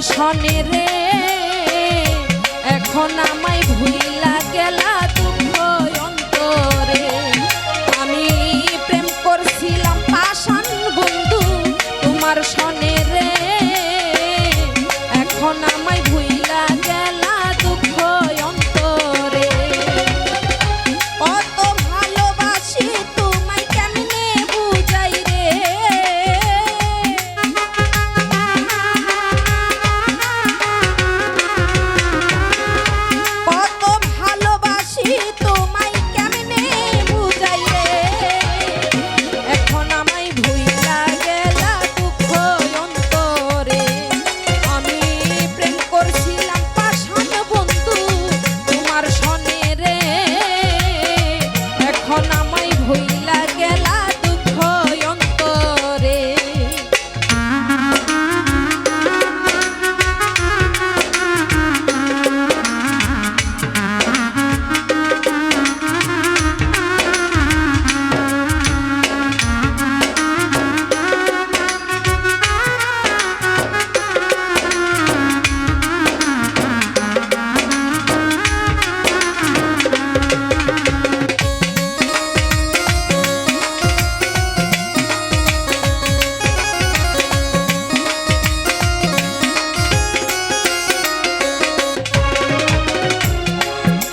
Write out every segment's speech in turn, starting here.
সনে রে। এখন আমায় ভুলা গেলা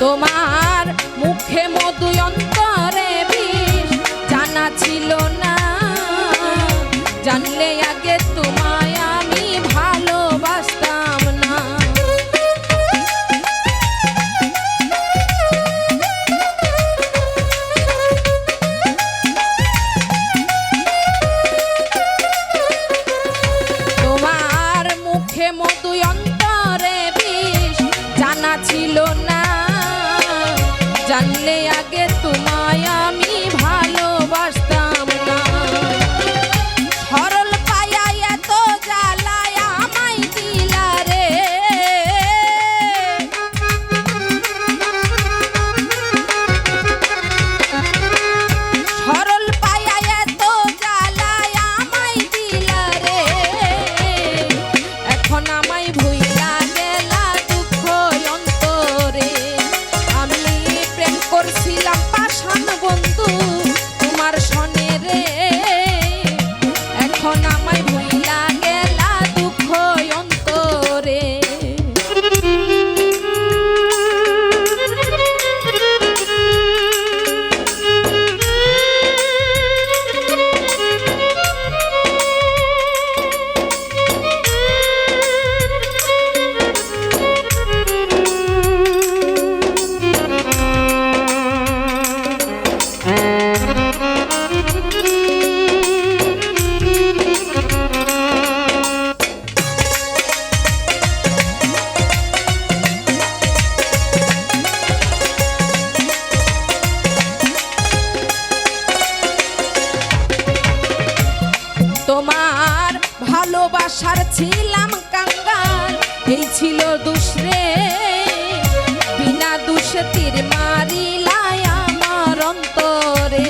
তোমার মুখে মধু অন্তরে বিষ। জানা ছিল না। জানলে আগে তোমায় আমি ভালোবাসতাম না। তোমার মুখে মধু অন্তরে বিষ। জানা ছিল না। জানলে আগে ভালোবাসার ছিলাম কাঙ্গাল। এই ছিল দুসরে, বিনা দুষে তীর আমার অন্তরে।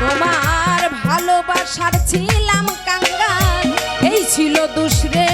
তোমার ভালোবাসার ছিলাম কাঙ্গাল। এই ছিল দুষরে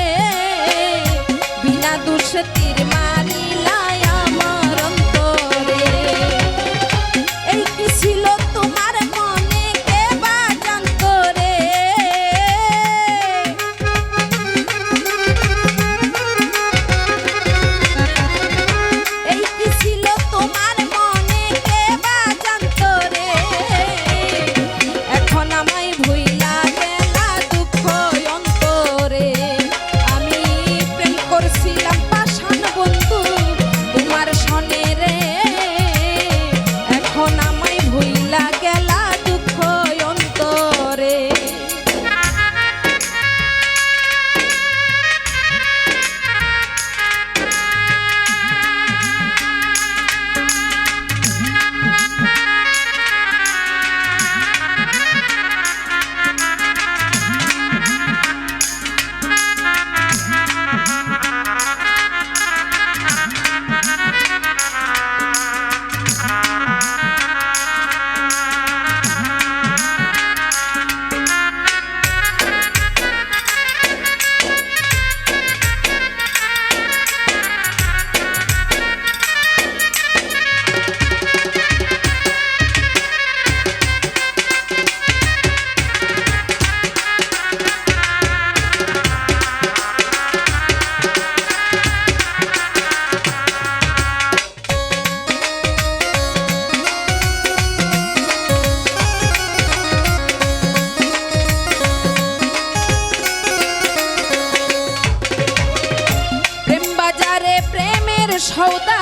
সৌদা,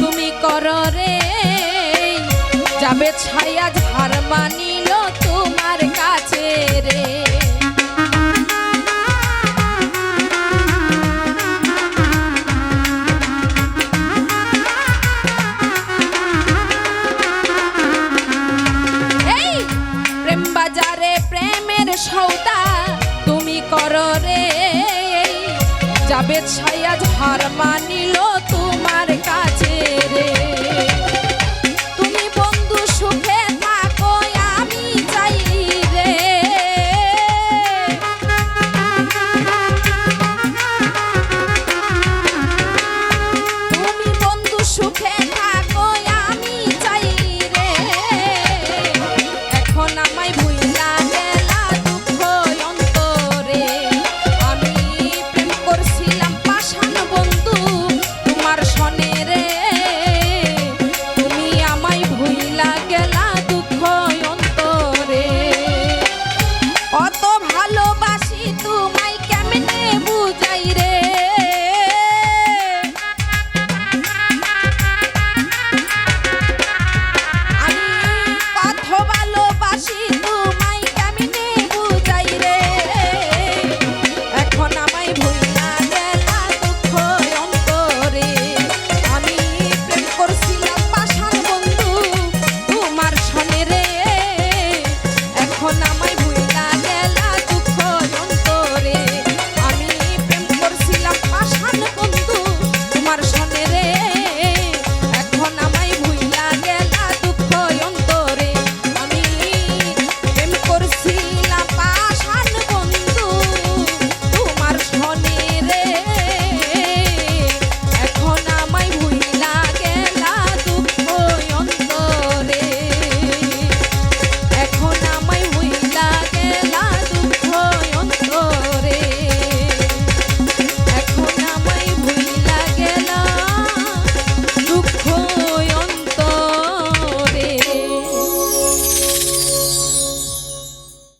তুমি করো রে। যাবে ছায়া ঝাড় মানিল তোমার কাছে রে। প্রেমের সৌদা, তুমি রে। ছায়া ঝাড় মানিল